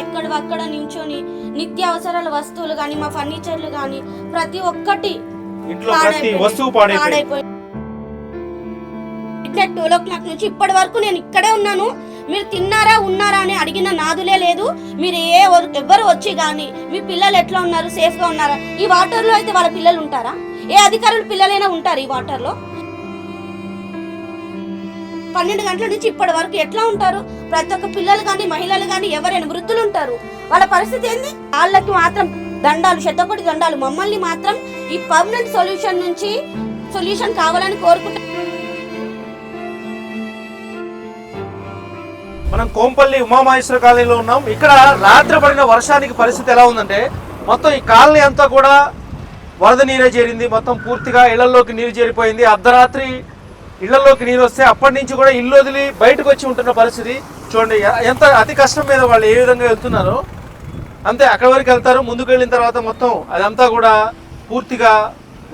ఎక్కడ నించొని నిత్య అవసరాల వస్తువులు కానీ మా ఫర్నిచర్లు కానీ ప్రతి ఒక్కటి ఇంట్లో ప్రతి పాడైపోయింది. వస్తువు పాడైపోయింది. పాడైపోయింది. మిడ్ టూ ఓ క్లాక్ నుంచి ఇప్పటి వరకు నేను ఇక్కడే ఉన్నాను. మీరు తిన్నారా ఉన్నారా అని అడిగిన నాదులే లేదు. మీరు ఏ ఎవ్వరు వచ్చి కానీ మీ పిల్లలు ఎట్లా ఉన్నారు సేఫ్గా ఉన్నారా? ఈ వాటర్లో అయితే వాళ్ళ పిల్లలు ఉంటారా? ఏ అధికారుల పిల్లలైనా ఉంటారు ఈ వాటర్లో పన్నెండు గంటల నుంచి ఇప్పటి వరకు ఎట్లా ఉంటారు? ప్రతి ఒక్క పిల్లలు కానీ మహిళలు కానీ ఎవరైనా వృద్ధులు ఉంటారు వాళ్ళ పరిస్థితి ఏంది? వాళ్ళకి మాత్రం దండాలు శతకొటి దండాలు. మమ్మల్ని మాత్రం ఈ పర్మనెంట్ సొల్యూషన్ నుంచి సొల్యూషన్ కావాలని కోరుకుంటున్నాం మనం కోంపల్లి ఉమామహేశ్వర కాలనీలో ఉన్నాం. ఇక్కడ రాత్రి పడిన వర్షానికి పరిస్థితి ఎలా ఉందంటే మొత్తం ఈ కాలనీ అంతా కూడా వరద నీరే చేరింది. మొత్తం పూర్తిగా ఇళ్ళలోకి నీరు చేరిపోయింది. అర్ధరాత్రి ఇళ్ళలోకి నీరు వస్తే అప్పటి నుంచి కూడా ఇల్లు వదిలి బయటకు వచ్చి ఉంటున్న పరిస్థితి. చూడండి ఎంత అతి కష్టం మీద వాళ్ళు ఏ విధంగా వెళ్తున్నారో. అంతే అక్కడి వరకు వెళ్తారు ముందుకు వెళ్ళిన తర్వాత మొత్తం అదంతా కూడా పూర్తిగా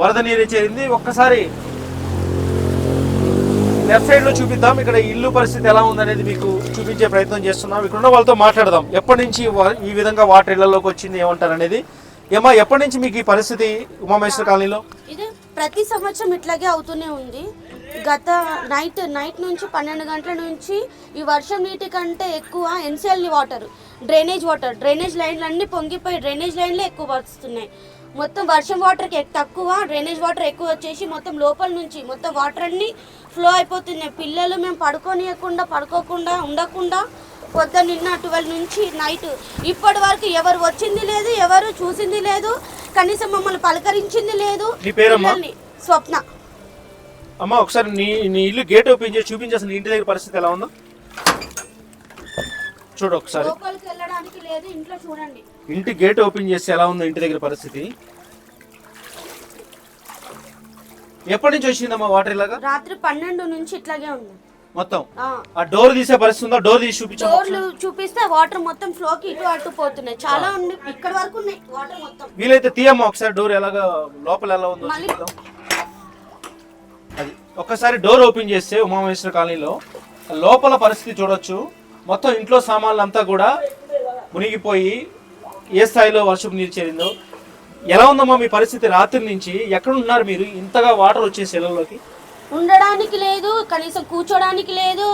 వరద నీరే చేరింది. ఒక్కసారి లెఫ్ట్ సైడ్లో చూపిద్దాం. ఇక్కడ ఇల్లు పరిస్థితి ఎలా ఉందనేది మీకు చూపించే ప్రయత్నం చేస్తున్నాం. ఇక్కడ ఉన్న వాళ్ళతో మాట్లాడదాం. ఎప్పటి నుంచి ఈ విధంగా వాటర్ ఇళ్ళలోకి వచ్చింది ఏమంటారు అనేది ఏమా ఎప్పటి నుంచి మీకు ఈ పరిస్థితి ఉమామేశ్వర కాలనీలో? ఇది ప్రతి సంవత్సరం ఇట్లాగే అవుతూనే ఉంది. గత నైట్ నైట్ నుంచి పన్నెండు గంటల నుంచి ఈ వర్షం నీటి కంటే ఎక్కువ NCL water drainage water drainage లైన్లు అన్నీ పొంగిపోయి డ్రైనేజ్ లైన్లే ఎక్కువ వస్తున్నాయి. మొత్తం వర్షం వాటర్కి తక్కువ డ్రైనేజ్ వాటర్ ఎక్కువ వచ్చేసి మొత్తం లోపల నుంచి మొత్తం వాటర్ అన్నీ ఫ్లో అయిపోతున్నాయి. పిల్లలు మేము పడుకోనియకుండా పడుకోకుండా ఉండకుండా పొద్దున్న నిన్న ట్వెల్వ్ నుంచి నైట్ ఇప్పటి వరకు ఎవరు వచ్చింది లేదు ఎవరు చూసింది లేదు కనీసం మమ్మల్ని పలకరించింది లేదు. స్వప్న. అమ్మ ఒకసారి నీ నీ ఇల్లు గేట్ ఓపెన్ చేసి చూపించేసిన ఇంటి దగ్గర పరిస్థితి ఎలా ఉందో. చూడు ఒకసారి. లోపలికి వెళ్ళడానికి లేదు ఇంట్లో చూడండి. ఇంటి గేట్ ఓపెన్ చేస్తే ఎలా ఉందో ఇంటి దగ్గర పరిస్థితి. ఎప్పటి నుంచి వచ్చిందమ్మా వాటర్ ఇలాగా? రాత్రి పన్నెండు నుంచి ఇట్లాగే ఉంది. మొత్తం? ఆ, ఆ డోర్ తీసే పరిస్థితి ఉందా? డోర్ తీసి డోర్లు చూపిస్తే వాటర్ మొత్తం ఫ్లోకి ఇటు అటు పోతున్నాయి. చాలా ఉంది ఇక్కడ వరకు ఉన్నాయి వాటర్ మొత్తం. వీలైతే తీయమ్మా ఒకసారి డోర్ ఎలాగా లోపల ఎలా ఉందో మళ్ళీ- చూద్దాం ఒక్కసారి డోర్ ఓపెన్ చేస్తే ఉమామహేశ్వర కాలనీలో లోపల పరిస్థితి చూడొచ్చు. మొత్తం ఇంట్లో సామాన్లు అంతా కూడా మునిగిపోయి ఏ స్థాయిలో వర్షం నీరు చేరిందో. ఎలా ఉందమ్మా మీ పరిస్థితి రాత్రి నుంచి? ఎక్కడ ఉన్నారు మీరు? ఇంతగా వాటర్ వచ్చేసి ఇళ్ళలోకి ఉండడానికి లేదు కనీసం కూర్చోడానికి లేదు.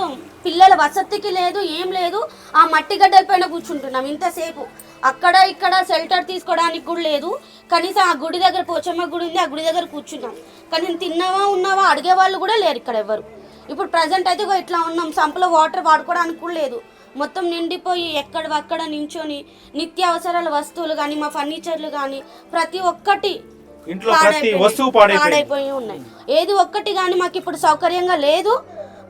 పిల్లల వసతికి లేదు ఏం లేదు. ఆ మట్టి గడ్డల పైన కూర్చుంటున్నాం ఇంతసేపు. అక్కడ ఇక్కడ షెల్టర్ తీసుకోవడానికి కూడా లేదు. కనీసం ఆ గుడి దగ్గర పోచమ్మ గుడి ఉంది ఆ గుడి దగ్గర కూర్చున్నాం. కానీ తిన్నావా ఉన్నావా అడిగే వాళ్ళు కూడా లేరు ఇక్కడ ఎవరు ఇప్పుడు ప్రజెంట్ అయితే ఇట్లా ఉన్నాం. సంపలో వాటర్ వాడుకోవడానికి కూడా లేదు. మొత్తం నిండిపోయి ఎక్కడ అక్కడ నించొని నిత్య అవసరాల వస్తువులు కానీ మా ఫర్నిచర్లు కానీ ప్రతి ఒక్కటి పాడైపోయి ఉన్నాయి. ఏది ఒక్కటి కానీ మాకు ఇప్పుడు సౌకర్యంగా లేదు.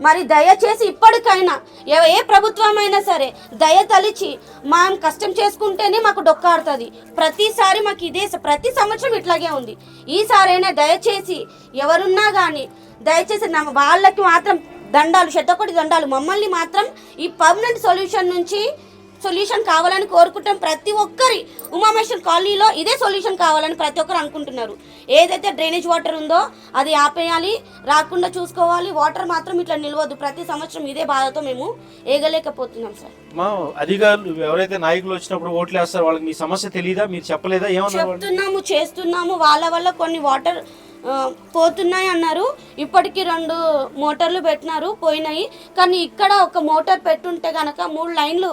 మరి దయచేసి ఇప్పటికైనా ఏ- ఏ ప్రభుత్వం అయినా సరే దయ తలిచి మనం కష్టం చేసుకుంటేనే మాకు డొక్కాడుతుంది ప్రతిసారి మాకు ఇదే ప్రతి సంవత్సరం ఇట్లాగే ఉంది. ఈసారైనా దయచేసి ఎవరున్నా కానీ దయచేసి నా వాళ్ళకి మాత్రం దండాలు శతకొటి దండాలు మమ్మల్ని మాత్రం ఈ పర్మనెంట్ సొల్యూషన్ నుంచి సొల్యూషన్ కావాలని కోరుకుంటాం ప్రతి ఒక్కరి ఉమామేశ్వర్ కాలనీలో ఇదే సొల్యూషన్ కావాలని ప్రతి ఒక్కరు అనుకుంటున్నారు. ఏదైతే డ్రైనేజ్ వాటర్ ఉందో అది ఆపేయాలి రాకుండా చూసుకోవాలి వాటర్ మాత్రం ఇట్లా నిలవద్దు. ప్రతి సంవత్సరం ఇదే బాధతో మేము ఏగలేకపోతున్నాం సార్. మా అధికారులు ఎవరైతే నాయకులు వచ్చినప్పుడు ఓట్లు వేస్తారో వాళ్ళకి మీ సమస్య తెలియదా మీరు చెప్పలేదా? చెప్తున్నాము చేస్తున్నాము. వాళ్ళ వల్ల కొన్ని వాటర్ పోతున్నాయి అన్నారు. ఇప్పటికి రెండు మోటార్లు పెట్టినారు పోయినాయి. కానీ ఇక్కడ ఒక మోటార్ పెట్టుంటే గనక మూడు లైన్లు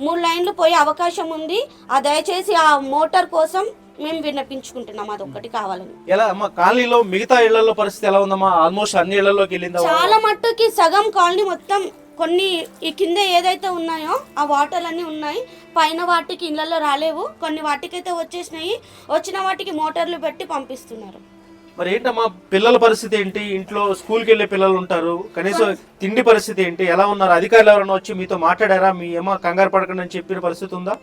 మూడు లైన్లు పోయే అవకాశం ఉంది. ఆ దయచేసి ఆ మోటార్ కోసం మేము విన్నపించుకుంటున్నాం. అదొక్కటి కావాలని. ఎలా అమ్మా? కాలనీలో మిగతా ఇళ్ళలో పరిస్థితి ఎలా ఉందమ్మా? ఆల్మోస్ట్ అన్ని ఇళ్ళలోకి వెళ్ళిందా? చాలా మట్టుకి సగం కాలనీ మొత్తం కొన్ని ఈ కింద ఏదైతే ఉన్నాయో ఆ వాటర్ అన్నీ ఉన్నాయి. పైన వాటికి ఇళ్ళల్లో రాలేవు. కొన్ని వాటికైతే వచ్చేసినాయి. వచ్చిన వాటికి మోటార్లు పెట్టి పంపిస్తున్నారు. మరి ఏంటమ్మా పిల్లల పరిస్థితి ఏంటి? ఇంట్లో స్కూల్కి వెళ్ళే పిల్లలు ఉంటారు. కనీసం తిండి పరిస్థితి ఏంటి? ఎలా ఉన్నారు? అధికారులు ఎవరైనా వచ్చి మీతో మాట్లాడారా? మీ ఏమో కంగారు పడకండి అని చెప్పిన పరిస్థితి ఉందా?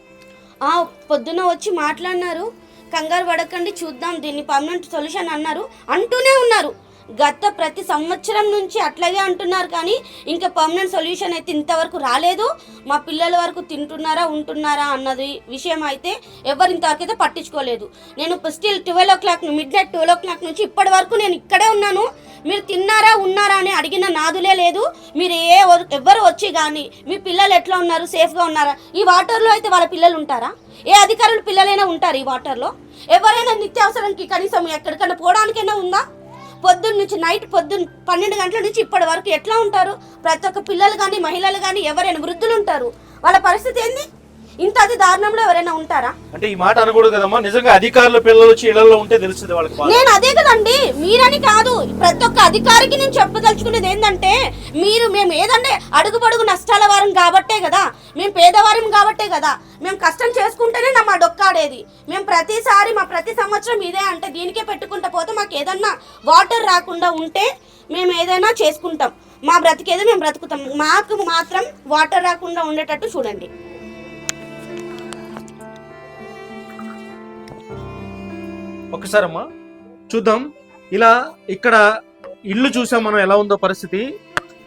ఆ పొద్దున వచ్చి మాట్లాడినారు. కంగారు పడకండి చూద్దాం. దీన్ని పర్మనెంట్ సొల్యూషన్ అన్నారు. అంటూనే ఉన్నారు. గత ప్రతి సంవత్సరం నుంచి అట్లాగే అంటున్నారు కానీ ఇంకా పర్మనెంట్ సొల్యూషన్ అయితే ఇంతవరకు రాలేదు. మా పిల్లల వరకు తింటున్నారా ఉంటున్నారా అన్నది విషయం అయితే ఎవరు ఇంతవరకు అయితే పట్టించుకోలేదు. నేను still twelve o'clock midnight twelve o'clock నుంచి ఇప్పటి వరకు నేను ఇక్కడే ఉన్నాను. మీరు తిన్నారా ఉన్నారా అని అడిగిన నాదులే లేదు. మీరు ఏ వ- ఎవ్వరు వచ్చి కానీ మీ పిల్లలు ఎట్లా ఉన్నారు సేఫ్గా ఉన్నారా? ఈ వాటర్లో అయితే వాళ్ళ పిల్లలు ఉంటారా? ఏ అధికారులు పిల్లలైనా ఉంటారు ఈ వాటర్లో? ఎవరైనా నిత్యావసరానికి కనీసం ఎక్కడికైనా పోవడానికైనా ఉందా? పొద్దున్న నుంచి నైట్ పొద్దున్న పన్నెండు గంటల నుంచి ఇప్పటి వరకు ఎట్లా ఉంటారు? ప్రతి ఒక్క పిల్లలు కానీ మహిళలు కానీ ఎవరైనా వృద్ధులు ఉంటారు? వాళ్ళ పరిస్థితి ఏంది? ఇంత అతి దారుణంలో ఎవరైనా ఉంటారా? అంటే ఈ మాట అనకూడదు కదమ్మా. నిజంగా అధికారుల పిల్లలు వచ్చి ఇళ్ళలో ఉంటే తెలుస్తుంది వాళ్ళకి బాధ. నేను అదే కదండి. మీరని కాదు. ప్రతి ఒక్క అధికారికి నేను చెప్పదలుచుకునేది ఏంటంటే మీరు మేము ఏదంటే అడుగుపడుగు నష్టాల వారం కాబట్టే కదా. మేము పేదవారం కాబట్టే కదా. మేము కష్టం చేసుకుంటేనే నా మా డొక్కాడేది మేము ప్రతిసారి మా ప్రతి సంవత్సరం ఇదే అంటే దీనికే పెట్టుకుంటా పోతే మాకు ఏదన్నా వాటర్ రాకుండా ఉంటే మేము ఏదైనా చేసుకుంటాం. మా బ్రతికేదో మేము బ్రతుకుతాం. మాకు మాత్రం వాటర్ రాకుండా ఉండేటట్టు చూడండి. ఒక్కసారి అమ్మా చూద్దాం. ఇలా ఇక్కడ ఇల్లు చూసాం మనం ఎలా ఉందో పరిస్థితి.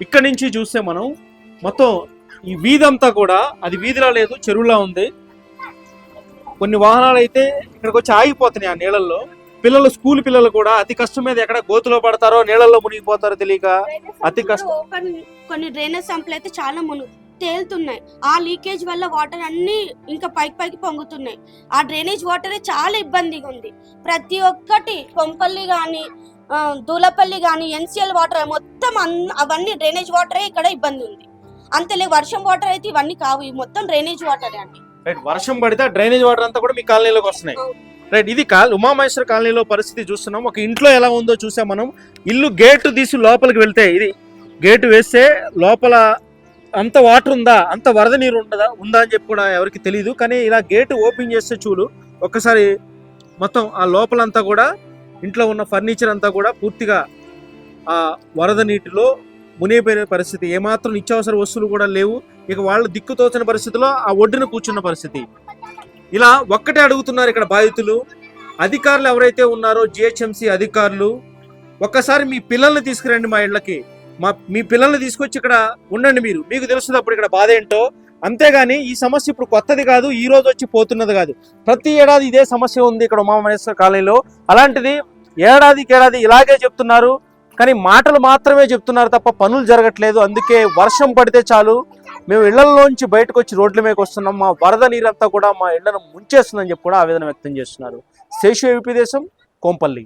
ఇక్కడ నుంచి చూస్తే మనం మొత్తం ఈ వీధి అంతా కూడా అది వీధిలా లేదు చెరువులా ఉంది. కొన్ని వాహనాలు అయితే ఇక్కడికి వచ్చి ఆగిపోతున్నాయి ఆ నీళ్ళల్లో. పిల్లలు స్కూల్ పిల్లలు కూడా అతి కష్టం మీద ఎక్కడ గోతులో పడతారో నీళ్ళల్లో మునిగిపోతారో తెలియక అతి కష్టం కొన్ని డ్రైనేజ్ సంపులు అయితే చాలా మును తేలుతున్నాయి. ఆ లీకేజ్ వల్ల వాటర్ అన్ని ఇంకా పైకి పైకి పొంగుతున్నాయి. ఆ డ్రైనేజ్ వాటర్ చాలా ఇబ్బందిగా ఉంది. ప్రతి ఒక్కటి కొంపల్లి కానీ దూలపల్లి కానీ ఎన్సిఎల్ వాటర్ మొత్తం అవన్నీ డ్రైనేజ్ వాటరే ఇక్కడ ఇబ్బంది ఉంది. అంతలే వర్షం వాటర్ అయితే ఇవన్నీ కావు. మొత్తం డ్రైనేజ్ వాటరే అండి. రైట్ వర్షం పడితే డ్రైనేజ్ వాటర్ అంతా కూడా మీ కాలనీలోకి వస్తున్నాయి. రైట్ ఇది కాల్ ఉమామహేశ్వర కాలనీలో పరిస్థితి చూస్తున్నాం. ఒక ఇంట్లో ఎలా ఉందో చూసాం మనం. ఇల్లు గేటు తీసి లోపలికి వెళ్తే ఇది గేటు వేస్తే లోపల అంత వాటర్ ఉందా? అంత వరద నీరు ఉండదా? ఉందా అని చెప్పి కూడా ఎవరికి తెలియదు కానీ ఇలా గేటు ఓపెన్ చేస్తే చూడు ఒక్కసారి మొత్తం ఆ లోపలంతా కూడా ఇంట్లో ఉన్న ఫర్నిచర్ అంతా కూడా పూర్తిగా ఆ వరద నీటిలో మునిగిపోయిన పరిస్థితి. ఏమాత్రం నిత్యావసర వస్తువులు కూడా లేవు. ఇక వాళ్ళు దిక్కుతోచిన పరిస్థితిలో ఆ ఒడ్డున కూర్చున్న పరిస్థితి. ఇలా ఒక్కటే అడుగుతున్నారు ఇక్కడ బాధితులు. అధికారులు ఎవరైతే ఉన్నారో జిహెచ్ఎంసి అధికారులు ఒక్కసారి మీ పిల్లల్ని తీసుకురండి మా ఇళ్ళకి. మా మీ పిల్లల్ని తీసుకొచ్చి ఇక్కడ ఉండండి మీరు. మీకు తెలుస్తుంది అప్పుడు ఇక్కడ బాధ ఏంటో. అంతేగాని ఈ సమస్య ఇప్పుడు కొత్తది కాదు ఈ రోజు వచ్చి పోతున్నది కాదు. ప్రతి ఏడాది ఇదే సమస్య ఉంది ఇక్కడ ఉమామహేశ్వర కాలేజీలో అలాంటిది ఏడాదికి ఏడాది ఇలాగే చెప్తున్నారు. కానీ మాటలు మాత్రమే చెప్తున్నారు తప్ప పనులు జరగట్లేదు. అందుకే వర్షం పడితే చాలు. మేము ఇళ్ళలోంచి బయటకు వచ్చి రోడ్ల మీదకి వస్తున్నాం. మా వరద నీరంతా కూడా మా ఇళ్ళను ముంచేస్తుందని చెప్పి కూడా ఆవేదన వ్యక్తం చేస్తున్నారు. శేషు ఏపీ దేశం కోంపల్లి.